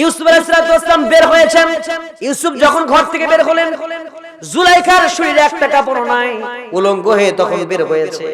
ইউসুফ আলাইহিসসালাম বের হয়েছেন। ইউসুফ যখন ঘর থেকে বের হলেন, জুলাইখার শরীরে একটা কাপড় নাই, উলঙ্গ হয়ে তখন বের হয়েছে।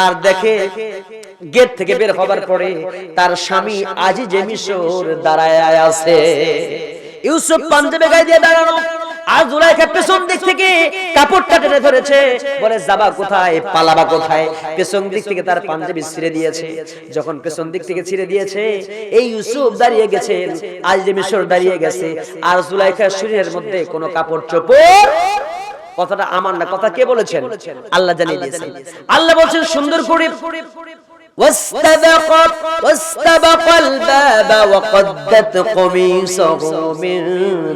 আর দেখে গেট থেকে বের হবার পরে তার স্বামী আজি যে দাঁড়ায় আছে। ইউসুফ পাঞ্জাবে গায়ে দিয়ে দাঁড়ানো। আর জুলাইখা পেছন দিক থেকে কাপড়টা টেনে ধরেছে। বলে, যাবা কোথায়? পালাবা কোথায়? পেছন দিক থেকে তার পাঞ্জাবি ছিঁড়ে দিয়েছে। যখন পেছন দিক থেকে ছিঁড়ে দিয়েছে, এই ইউসুফ দাঁড়িয়ে আজ মিশর দাঁড়িয়ে গেছে। আর জুলাইখার শরীরের মধ্যে কোনো কাপড় চোপড়? কথাটা আমার না, কথা কে বলেছেন? আল্লাহ জানিয়ে দিয়েছেন। আল্লাহ বলছেন, সুন্দর করে واستبق واستبق الباب وقدت قميصه من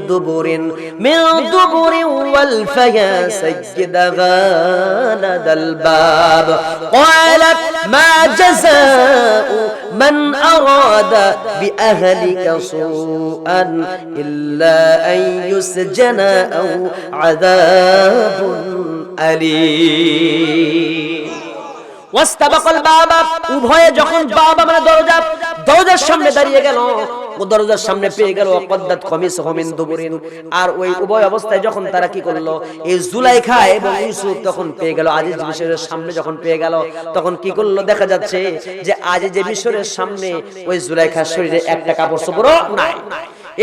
دبر من دبر والفيا سيدها لدى الباب. قالت ما جزاء من أراد بأهلك سوءا إلا أن يسجن أو عذاب أليم. ওয়াস্তাবাকাল বাবা। উভয়ে যখন বাবা মানে দরজা, দরজার সামনে দাঁড়িয়ে গেল, ও দরজার সামনে পেয়ে গেল হমিন দুবুরিন। আর ওই উভয় অবস্থায় যখন তারা কি করল, এই জুলাইখা এবং ইউসুফ তখন পেয়ে গেল, আজিজ মিশরের সামনে যখন পেয়ে গেল, তখন কি করল, দেখা যাচ্ছে যে আজিজ মিশরের সামনে ওই জুলাইখার শরীরে একটা কাপড় চোপড়ও নাই।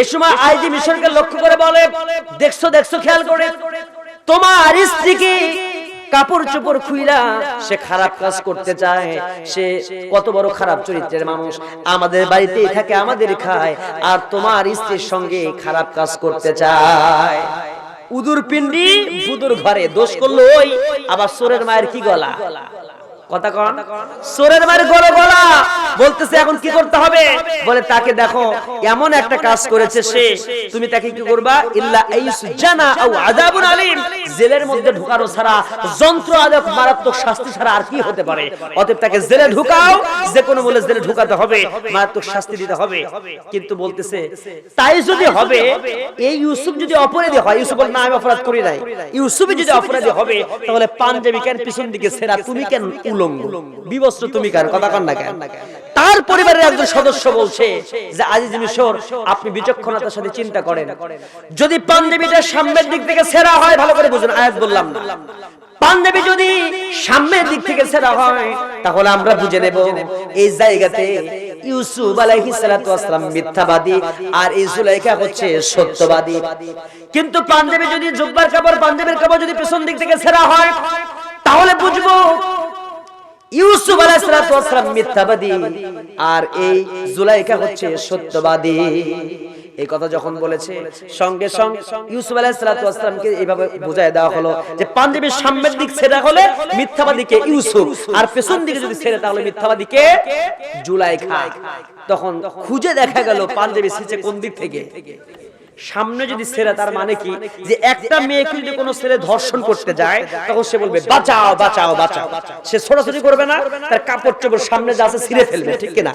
এ সময় আইজি মিশরকে লক্ষ্য করে বলে, দেখছ দেখছ, খেয়াল করে, তোমার স্ত্রীকে কাপড় চোপড় খুইলা সে খারাপ কাজ করতে চায়। সে কত বড় খারাপ চরিত্রের মানুষ। আমাদের বাড়িতেই থাকে, আমাদের খায়। আর তোমার স্ত্রীর সঙ্গে খারাপ কাজ করতে চায়। উদুর পিন্ডি বুদুর ঘরে দোষ করল ওই। আবার সোরের মায়ের কি গলা? কথা কন। সোরের মায়ের গলা। গলা। বলতেছে এখন কি করতে হবে? বলে তাকে দেখো এমন একটা কাজ করেছে সে। তুমি তাকে কি করবা? ইল্লা আইস জানা আও আযাবুন আলিম। জেলের মধ্যে ঢুকানো ছাড়া যন্ত্র আদাব মারাত্মক শাস্তি ছাড়া আর কি হতে পারে? অতএব তাকে জেলে ঢুকাও যে কোনো বলে জেলে ঢুকাতে হবে। মারাত্মক শাস্তি দিতে হবে। কিন্তু বলতেছে তাই যদি হবে এই ইউসুফ যদি অপরাধী হয় ইউসুফ বলে, না আমি অপরাধ করি নাই ইউসুফই যদি অপরাধী হবে তাহলে পাঞ্জাবি কেন পিছন দিকে সেরা তুমি কেন উলঙ্গ। বিবস্ত্র তুমি কেন? কথা কন না কেন? তার পরিবারের একজন সদস্য বলছে যে আজিজ মিশর আপনি বিচক্ষণতার সাথে চিন্তা করেন। যদি পাঞ্জাবিটা সামনের দিক থেকে সেরা হয় ভালো করে বুঝুন আয়াত বললাম না। পাঞ্জাবি যদি সামনের দিক থেকে সেরা হয় তাহলে আমরা বুঝে নেব এই জায়গাতে ইউসুফ আলাইহিস সালাতু মিথ্যাবাদী আর এই জুলাইখা হচ্ছে সত্যবাদী। কিন্তু পাঞ্জাবি যদি জুব্বার কাপড় পাঞ্জাবির কাপড় যদি পেছন দিক থেকে সেরা হয় তাহলে বুঝব ইউসুফ আলাইহিস মিথ্যাবাদী। আর এই জুলাইখা হচ্ছে সত্যবাদী। এই কথা যখন বলেছে সঙ্গে সঙ্গে ইউসুফ আলাইহিস এইভাবে বোঝায় দেওয়া হলো যে পাঞ্জাবির সামনের দিক ছেড়ে হলে মিথ্যাবাদীকে ইউসুফ। আর পেছন দিকে যদি ছেড়ে তাহলে মিথ্যাবাদীকে জুলাইখা। তখন খুঁজে দেখা গেল পাঞ্জাবি ছেড়ে কোন দিক থেকে। সামনে যদি ছেড়ে তার মানে কি? যে একটা মেয়েকে যদি কোনো ছেলে ধর্ষণ করতে যায় তখন সে বলবে বাঁচাও বাঁচাও বাঁচাও সে ছোটাছুটি করবে না তার কাপড় চোপড় সামনে যা আছে ছিঁড়ে ফেলবে ঠিক কিনা?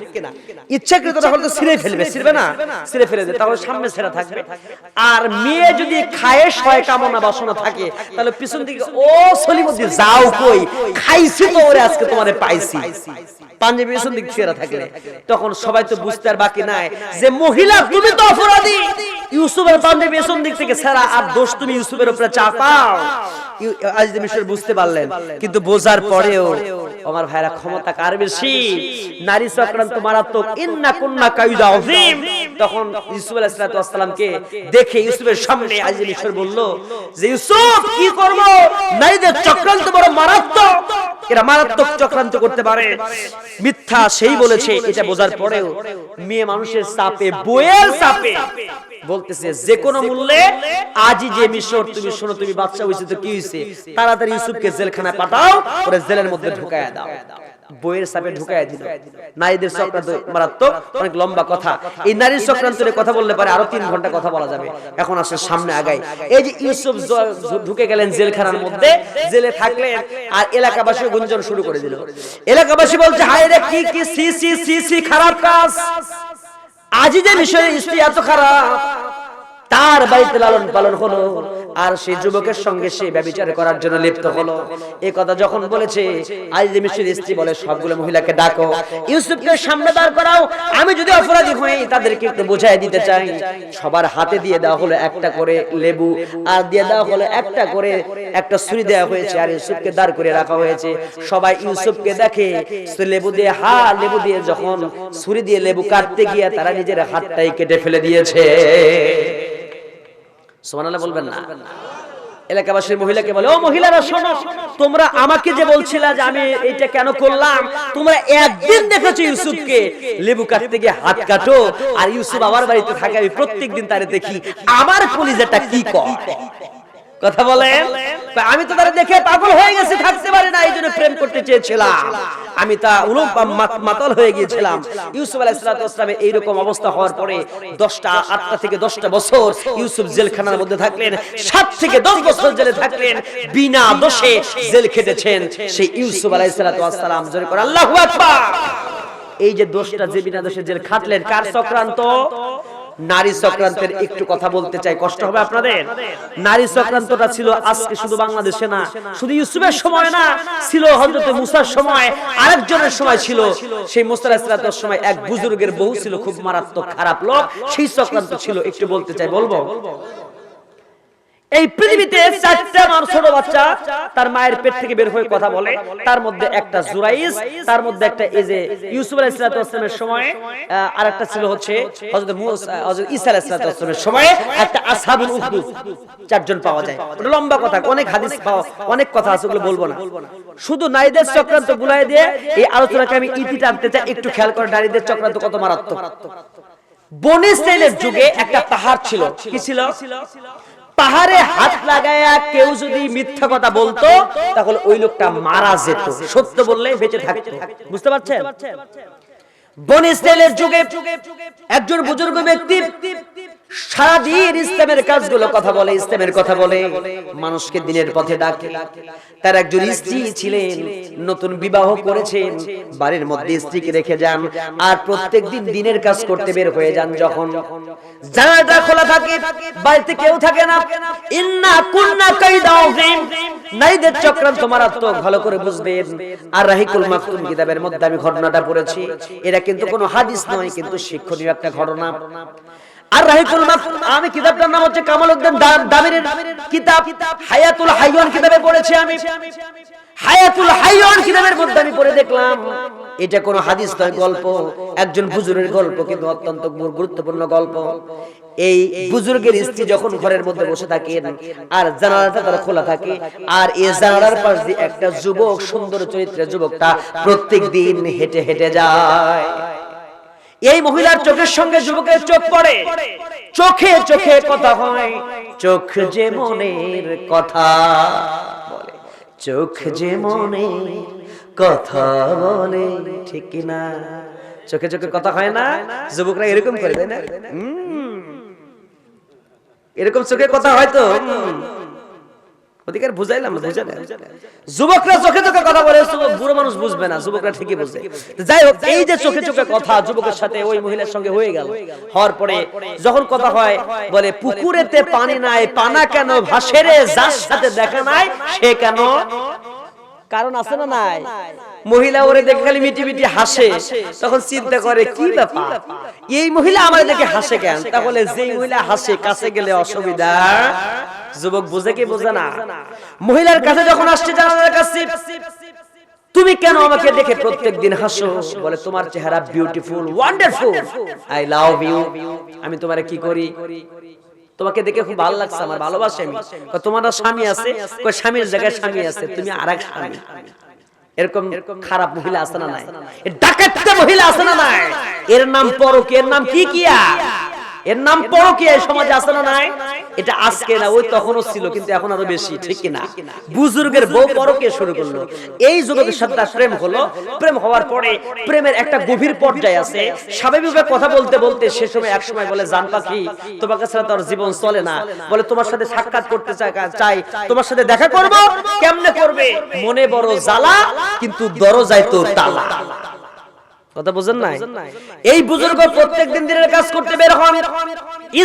ইচ্ছাকৃত তাহলে তো ছিঁড়ে ফেলবে ছিঁড়বে না ছিঁড়ে ফেলে দেবে তাহলে সামনে ছেড়া থাকবে। আর মেয়ে যদি খায়েশ হয় কামনা বাসনা থাকে তাহলে পিছন দিকে ও সলিমদ্দি যাও কই? খাইছি তো ওরে আজকে তোমারে পাইছি। পাঞ্জাবি পেছন দিক ছেড়া থাকলে। তখন সবাই তো বুঝতে আর বাকি নাই যে মহিলা তুমি তো অপরাধী ইউসুফের পাঞ্জাবি পেছন দিক থেকে ছাড়া আর দোষ তুমি ইউসুফের উপরে চাপাও। ইউ- আজ মিশর বুঝতে পারলেন, কিন্তু বোঝার পরেও আমার ভাইরা ক্ষমতা কার বেশি? নারী চক্রান্ত মারাত্মক ইন্না কুন্না কাইদা আযীম। তখন ইউসুফ আলাইহিস ওয়াসসালামকে দেখে ইউসুফের সামনে আজ মিশর বলল যে, ইউসুফ, কি করব? নারীদের চক্রান্ত বড় মারাত্মক। এরা মারাত্মক চক্রান্ত করতে পারে। মিথ্যা সেই বলেছে, এটা বোঝার পরেও মেয়ে মানুষের চাপে বইয়ের চাপে বলতেছে, যে কোনো মূল্যে আজই যে মিশর, তুমি শোনো, তুমি বাচ্চা হয়েছে তো কি হয়েছে? তাড়াতাড়ি ইউসুফকে জেলখানায় পাঠাও, ওরে জেলের মধ্যে ঢুকায়া দাও। বইয়ের চাপে ঢুকায়া দিল। নারীদের চক্রান্ত মারাত্মক অনেক লম্বা কথা। এই নারীর চক্রান্তের কথা বললে পারে আরও তিন ঘণ্টা কথা বলা যাবে। এখন আসলে সামনে আগাই এই যে ইউসুফ ঢুকে গেলেন জেলখানার মধ্যে জেলে থাকলেন আর এলাকাবাসী গুঞ্জন শুরু করে দিল। এলাকাবাসী বলছে হায় রে কি কি সি সি সি সি খারাপ কাজ। আজই যে বিষয়ে স্ত্রী এত খারাপ। তার বাড়িতে লালন পালন হলো, আর সেই যুবকের সঙ্গে সে ব্যবচার করার জন্য লিপ্ত হলো। এই কথা যখন বলেছে, আজ মিষ্টির স্ত্রী বলে, সবগুলো মহিলাকে ডাকো, ইউসুফকে সামনে দাঁড় করাও। আমি যদি অপরাধী হই, তাদেরকে একটু বোঝাই দিতে চাই। সবার হাতে দিয়ে দেওয়া হলো একটা করে লেবু, আর দিয়ে দেওয়া হলো একটা করে, একটা ছুরি দেওয়া হয়েছে, আর ইউসুফকে দাঁড় করে রাখা হয়েছে। সবাই ইউসুফকে দেখে লেবু দিয়ে, হা, লেবু দিয়ে যখন ছুরি দিয়ে লেবু কাটতে গিয়ে তারা নিজের হাতটাই কেটে ফেলে দিয়েছে। সুবহানাল্লাহ বলবেন না। এলাকাবাসীর মহিলাকে বলে ও মহিলারা শোনো তোমরা আমাকে যে বলছিলা যে আমি এটা কেন করলাম তোমরা একদিন দেখেছ ইউসুফকে লেবু কাটতে গিয়ে হাত কাটো আর ইউসুফ আমার বাড়িতে থাকে আমি প্রত্যেকদিন তারে দেখি আমার কলিজাটা কি কয়? কথা বলেন? আমি তো তারা দেখে পাগল হয়ে গেছি থাকতে পারে না এই জন্য প্রেম করতে চেয়েছিলাম। আমি তা উলুম মাতাল হয়ে গিয়েছিলাম। ইউসুফ আলাইহিসসালামের এইরকম অবস্থা হওয়ার পরে দশটা আটটা থেকে দশটা বছর ইউসুফ জেলখানার মধ্যে থাকলেন সাত থেকে দশ বছর জেলে থাকলেন বিনা দোষে জেল খেটেছেন সেই ইউসুফ আলাইহিসসালাম জোরে করে আল্লাহু এই যে দোষটা যে বিনা দোষে জেল খাটলেন কার চক্রান্ত? নারী চক্রান্তের একটু কথা বলতে চাই, কষ্ট হবে আপনাদের? নারী চক্রান্তটা ছিল আজকে শুধু বাংলাদেশে না, শুধু ইউসুফের সময় না, ছিল হযরতে মুসার সময়, আরেকজনের সময় ছিল। সেই মুসা আলাইহিস সময় এক বুজুর্গের বউ ছিল, খুব মারাত্মক খারাপ লোক, সেই চক্রান্ত ছিল, একটু বলতে চাই, বলব? এই পৃথিবীতে চারটা মানুষ বাচ্চা তার মায়ের পেট থেকে বের হয়ে কথা বলে। তার মধ্যে একটা জুরাইস, তার মধ্যে একটা এই যে ইউসুফ আলাইহিস সালামের সময় আর একটা ছিল হচ্ছে হযরত মুসা হযরত ঈসা আলাইহিস সালামের সময় একটা আসহাবুল উখদুদ চারজন পাওয়া যায়। ওটা লম্বা কথা, অনেক হাদিস পাওয়া, অনেক কথা আছে, ওগুলো বলব না। শুধু নারীদের চক্রান্ত গুলাই দিয়ে এই আলোচনাকে আমি ইতি টানতে চাই, একটু খেয়াল করে নারীদের চক্রান্ত কত মারাত্মক। বনি ইসরাইলের যুগে একটা পাহাড় ছিল, কি ছিল? পাহাড়ে হাত লাগায়া কেউ যদি মিথ্যা কথা বলতো, তাহলে ওই লোকটা মারা যেত। সত্য বললে বেঁচে থাকতো। বুঝতে পারছেন? বন ইসরায়েলের যুগে একজন বুজুর্গ ব্যক্তি সারাদিন ইসলামের কাজগুলো কথা বলে ইসলামের কথা বলে। মানুষকে দিনের পথে ডাকে। তার একজন স্ত্রী ছিলেন নতুন বিবাহ করেছেন। বাড়ির মধ্যে স্ত্রীকে রেখে যান। আর প্রত্যেক দিন দিনের কাজ করতে বের হয়ে যান যখন জানালাটা খোলা থাকে বাড়িতে কেউ থাকে না। ইন্না কুন্না কাইদাউহিম নাইদের চক্রান্ত মারাত্মক ভালো করে বুঝবেন। আর রাহিকুল মাকতুম কিতাবের মধ্যে আমি ঘটনাটা পড়েছি। এটা কিন্তু কোনো হাদিস নয় কিন্তু শিক্ষণীয় একটা ঘটনা। আর মাকতুম আমি কিতাবটার নাম হচ্ছে কামাল উদ্দিন দামিরের কিতাব, হায়াতুল কিতাবে পড়েছি আমি। হায়াতুল কিতাবের মধ্যে আমি পড়ে দেখলাম, এটা হাদিস নয়, গল্প। একজন গল্প কিন্তু অত্যন্ত গুরুত্বপূর্ণ গল্প। এই বুজুর্গের স্ত্রী যখন ঘরের মধ্যে বসে থাকেন, আর জানালাটা তার খোলা থাকে, আর এই জানালার পাশ দিয়ে একটা যুবক, সুন্দর চরিত্রের যুবকটা প্রত্যেক দিন হেঁটে হেঁটে যায়। এই মহিলার চোখের সঙ্গে যুবকের চোখ পড়ে। চোখে চোখে কথা হয়। চোখ যে মনের কথা বলে। চোখ যে মনে কথা বলে। ঠিক না চোখে চোখে কথা হয় না? যুবকরা এরকম করে তাই না। এরকম চোখে কথা হয়তো ওদিকে বুঝাইলাম বুঝে। যুবকরা চোখে চোখে কথা বলে বুড়ো মানুষ বুঝবে না, যুবকরা ঠিকই বুঝে যাই হোক, এই যে চোখে চোখে কথা যুবকের সাথে ওই মহিলার সঙ্গে হয়ে গেল, হওয়ার পরে যখন কথা হয়, বলে, পুকুরেতে পানি নাই, পানা কেন ভাসেরে যার সাথে দেখা নাই, সে কেন কারণ আছে না নাই? মহিলা ওরে দেখে খালি মিটি মিটি হাসে তখন চিন্তা করে কি ব্যাপার? এই মহিলা আমার দেখে হাসে কেন? তাহলে যেই মহিলা হাসে কাছে গেলে অসুবিধা। যুবক বুঝে কি বোঝে না? মহিলার কাছে যখন আসছে জানালার কাছে তুমি কেন আমাকে দেখে প্রত্যেক দিন হাসো? বলে তোমার চেহারা beautiful wonderful I love you আমি তোমারে কি করি? তোমাকে দেখে খুব ভালো লাগছে আমার ভালোবাসে আমি। তোমার স্বামী আছে? স্বামীর জায়গায় স্বামী আছে, তুমি আর এক স্বামী। এরকম খারাপ মহিলা আছে না নাই? ডাকাতটা মহিলা আছে না নাই? এর নাম পরকি এর নাম কি কিয়া? এর নাম পরকীয়া এই সমাজে আছে না নাই? এটা আজকে না ওই তখনও ছিল কিন্তু এখন আরও বেশি ঠিক কি না বুজুর্গের বউ পরকীয়া শুরু করল। এই যুবকের সাথে তার প্রেম হলো প্রেম হওয়ার পরে প্রেমের একটা গভীর পর্যায়ে আছে। স্বাভাবিকভাবে কথা বলতে বলতে সে সময় এক সময় বলে জান পাখি তোমার কাছে তোর জীবন চলে না। বলে তোমার সাথে সাক্ষাৎ করতে চাই তোমার সাথে দেখা করব? কেমনে করবে? মনে বড় জ্বালা কিন্তু দরজায় তো তালা। কথা বুঝেন নাই। এই বুজুর্গ প্রত্যেক দিন দিনের কাজ করতে বের হন।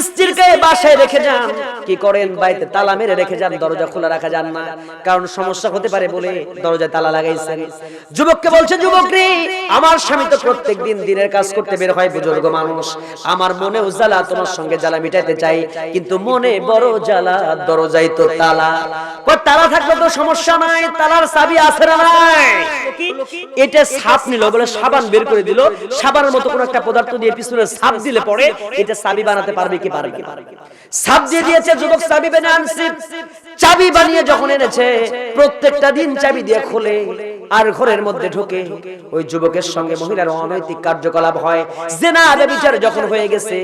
স্ত্রীকে বাসায় রেখে যান। কি করেন? বাড়িতে তালা মেরে রেখে যান, দরজা খোলা রাখা যান না। কারণ সমস্যা হতে পারে বলে দরজায় তালা লাগাইছেন। যুবককে বলছে যুবক রে আমার স্বামী তো প্রত্যেক দিন দিনের কাজ করতে বের হয়, বুজুর্গ মানুষ। আমার তোমার সঙ্গে জ্বালা মিটাইতে চাই, কিন্তু মনে বড় জ্বালা, দরজায় তো তালা। তালা থাকলে তো সমস্যা নাই, তালার চাবি আছে না নাই? এটা সাপ নিল, বলে সাবান বের করে দিল। সাবানের মতো কোন একটা পদার্থ দিয়ে পিছনে সাপ দিলে পরে এটা চাবি বানাতে পারবে কি পারবে না। সাপ দিয়ে দিয়েছে যুবক সাবিবে আনছে চাবি বানিয়ে যখন এনেছে প্রত্যেকটা দিন চাবি দিয়ে খোলে। আর ঘরের মধ্যে ঢুকে ওই যুবকের সঙ্গে মহিলার অনৈতিক কার্যকলাপ হয়। জেনা বিচার যখন হয়ে গেছে,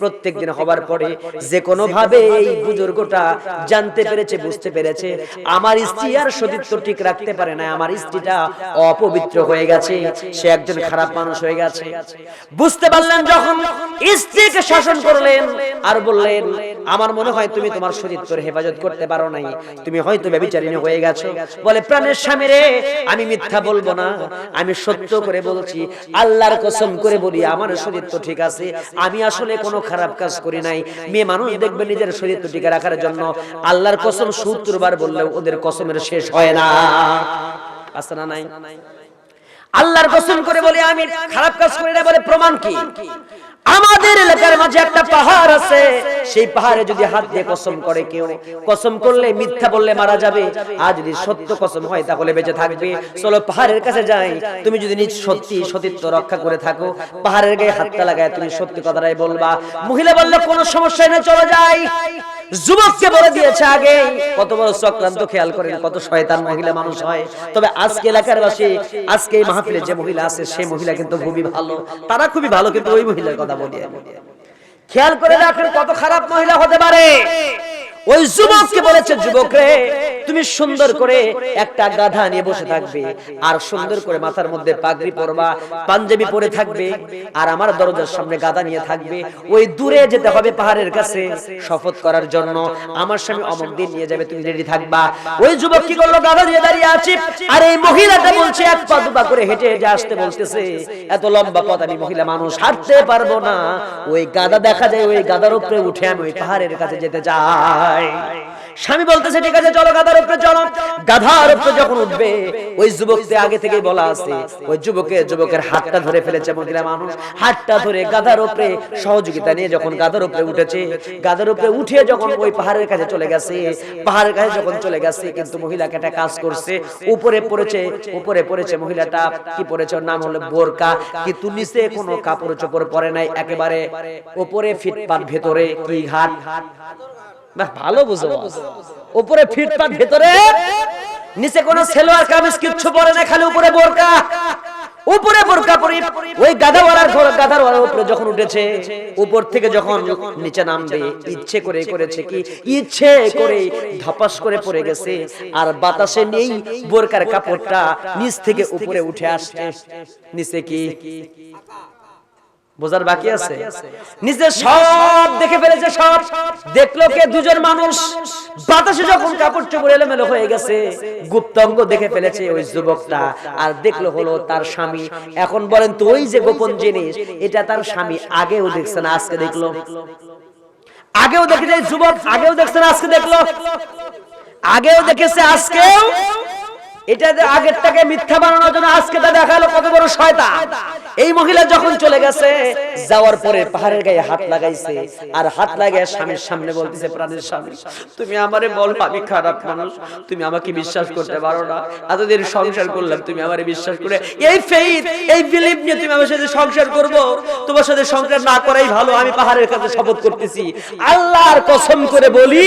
প্রত্যেক দিন হবার পরে যে কোনো ভাবে এই বুজুর্গটা জানতে পেরেছে, বুঝতে পেরেছে, আমার স্ত্রী আর সতীত্ব ঠিক রাখতে পারে না আমার স্ত্রীটা অপবিত্র হয়ে গেছে, সে একজন খারাপ মানুষ হয়ে গেছে। বুঝতে পারলেন যখন স্ত্রীকে শাসন করলেন আর বললেন, আমার মনে হয় তুমি তোমার সতীত্বর হেফাজত করতে পারো নাই, তুমি হয়তো ব্যভিচারিণী হয়ে গেছো। বলে, প্রাণের স্বামী রে, আমি মিথ্যা বলব না আমি সত্য করে বলছি আল্লাহর কসম করে বলি আমার শরীর তো ঠিক আছে আমি আসলে কোনো খারাপ কাজ করি নাই মেয়ে মানুষ দেখবে নিজের শরীর তো ঠিক রাখার জন্য আল্লাহর কসম সত্তর বার বললেও ওদের কসমের শেষ হয় না। আছে না নাই? আল্লাহর কসম করে বলি, আমি খারাপ কাজ করি না বলে প্রমাণ কি? আমাদের এলাকার মাঝে একটা পাহাড় আছে, সেই পাহাড়ে যদি হাত দিয়ে কসম করে কেউ, কসম করলে মিথ্যা বললে মারা যাবে, আর যদি সত্য কসম হয় তাহলে বেঁচে থাকবে। চলো পাহাড়ের কাছে যাই, তুমি যদি নিজ সত্যি সতীত্ব রক্ষা করে থাকো, পাহাড়ের গায়ে হাতটা লাগায় তুমি সত্যি কথাটাই বলবা। মহিলা বললে, কোনো সমস্যা নেই, চলে যাই। যুবককে বলে দিয়েছে আগে, কত বড় চক্রান্ত, খেয়াল করেন কত শয়তান মহিলা মানুষ হয়। তবে আজকে এলাকার বাসী আজকে এই মাহফিলে যে মহিলা আছে, সেই মহিলা কিন্তু খুবই ভালো। তারা খুবই ভালো, কিন্তু ওই মহিলার কথা বলি খেয়াল করে রাখেন কত খারাপ মহিলা হতে পারে। ওই যুবককে বলেছে, যুবক রে তুমি সুন্দর করে একটা গাধা নিয়ে বসে থাকবে, আর সুন্দর করে মাথার মধ্যে পাগড়ি পরবা, পাঞ্জাবি পরে থাকবে, আর আমার দরজার সামনে গাধা নিয়ে থাকবে। ওই দূরে যেতে হবে পাহাড়ের কাছে শপথ করার জন্য। আমার স্বামী অমুক দিন নিয়ে যাবে, তুমি রেডি থাকবা। ওই যুবক কি করল? গাধা নিয়ে দাঁড়িয়ে আছে। আর এই মহিলাটা বলছে, এক পা দুপা করে হেঁটে হেঁটে আসতে বলতেছে, এত লম্বা পথ আমি মহিলা মানুষ, হাঁটতে পারব না। ওই গাধা দেখা যায়, ওই গাধার উপরে উঠে আমি ওই পাহাড়ের কাছে যেতে চাই। স্বামী বলতেছে, ঠিক আছে, চলো গাধার উপরে চলো। গাধার উপরে যখন উঠবে, ওই যুবককে আগে থেকেই বলা আছে, ওই যুবকের যুবকের হাতটা ধরে ফেলেছে মহিলা মানুষ। হাতটা ধরে গাধার উপরে সহযোগিতা নিয়ে যখন গাধার উপরে উঠেছে, গাধার উপরে উঠে যখন ওই পাহাড়ের কাছে চলে গেছে, পাহাড়ের কাছে যখন চলে গেছে, কিন্তু মহিলাকে একটা কাজ করছে, উপরে পড়েছে উপরে পড়েছে মহিলাটা, কি পড়েছে? ওর নাম হলো বোরকা। কিন্তু নিচে কোনো কাপড় চোপড় পরে নাই, একেবারে উপরে ফিটপাট ভেতরে, কি ঘাট? বাহ, ভালো বুঝো উপরে ফিটপাট ভেতরে নিচে কোনো সেলোয়ার কামিজ কিচ্ছু পরে না খালি উপরে বোরকা। উপরে বোরকা পরি ওই গাধাওয়ালার ঘর গাধাওয়ালার উপরে যখন উঠেছে উপর থেকে যখন নিচে নামবে ইচ্ছে করে করেছে কি ইচ্ছে করে ধপাস করে পড়ে গেছে আর বাতাসে নেই বোরকার কাপড়টা নিচ থেকে উপরে উঠে আসছে। নিচে কি? বোঝার বাকি আছে? নিজে সব দেখে ফেলেছে সব দেখল কে? দুজন মানুষ। বাতাসে যখন কাপড় চোপড় এলোমেলো হয়ে গেছে গুপ্তাঙ্গ দেখে ফেলেছে ওই যুবকটা। আর দেখল হলো তার স্বামী। এখন বলেন তো ওই যে গোপন জিনিস এটা তার স্বামী আগেও দেখছে না আজকে দেখল। আগেও দেখেছে যুবক আগেও দেখছে না আজকে দেখল। আগেও দেখেছে আজকেও এটা যে আগেরটাকে মিথ্যা বানানোর জন্য আজকে তা দেখাল, কত বড় শয়তান। এই মহিলা যখন চলে গেছে, যাওয়ার পরে পাহাড়ের গায়ে হাত লাগাইছে, আর হাত লাগায় স্বামীর সামনে বলতেছে, প্রাণের স্বামী, তুমি আমারে বল আমি খারাপ মানুষ, তুমি আমাকে বিশ্বাস করতে পারো না। এতদিন সংসার করলাম, তুমি আমারে বিশ্বাস করে, এই ফেইথ এই বিলিভ নিয়ে তুমি আমার সাথে সংসার করব। তোমার সাথে সংসার না করাই ভালো, আমি পাহাড়ের কাছে শপথ করতেছি। আল্লাহর কসম করে বলি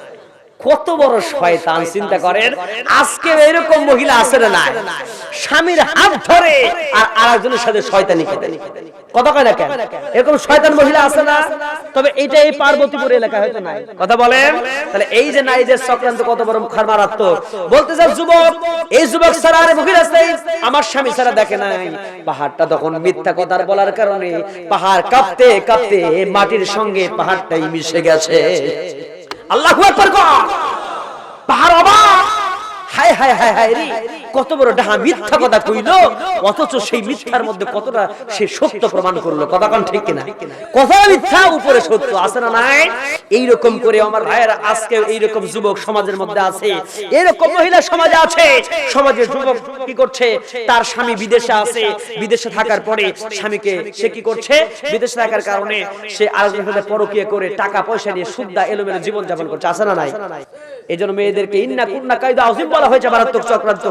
কত বড় শয়তান চিন্তা করেন, আজকে এরকম মহিলা আছে না স্বামীর হাত ধরে আর আরেকজনের সাথে শয়তানি করে কথা কয় না কেন? এরকম শয়তান মহিলা আছে না? তবে এটা এই পার্বতীপুর এলাকায় হয়তো নাই। কথা বলেন? তাহলে এই যে নাই যে চক্রান্ত কত বড় খার মারাত্মক বলতে চাও যুবক, এই যুবক ছাড়া আরে মহিলা আছে আমার স্বামী ছাড়া দেখে নাই। পাহাড়টা তখন মিথ্যা কথার বলার কারণে পাহাড় কাঁপতে কাঁপতে মাটির সঙ্গে পাহাড়টাই মিশে গেছে। আল্লাহ অবাক। হায় হায় হায় হায় রে, কত বড় ডাহা মিথ্যা কথা কইলো, অথচ সেই মিথ্যার মধ্যে কতটা সে সত্য প্রমাণ করল। কথা কোন ঠিক কিনা? কথা মিথ্যা, উপরে সত্য, আছে না নাই? এই রকম করে আমার ভাইয়েরা আজকে এই রকম যুবক সমাজের মধ্যে আছে। এরকম মহিলা সমাজে আছে। সমাজের যুবক কি করছে? তার স্বামী বিদেশে আছে। বিদেশে থাকার পরে স্বামীকে সে কি করছে? বিদেশে থাকার কারণে সে আরেকজনের সাথে পরকীয়া করে টাকা পয়সা নিয়ে সুদ্দা এলোমেলো জীবন যাপন করছে। আছে না নাই? এই জন্য মেয়েদেরকে ইন্না কুন্না কায়দা আজিম বলা হয়েছে মারাত্মক চক্রান্ত।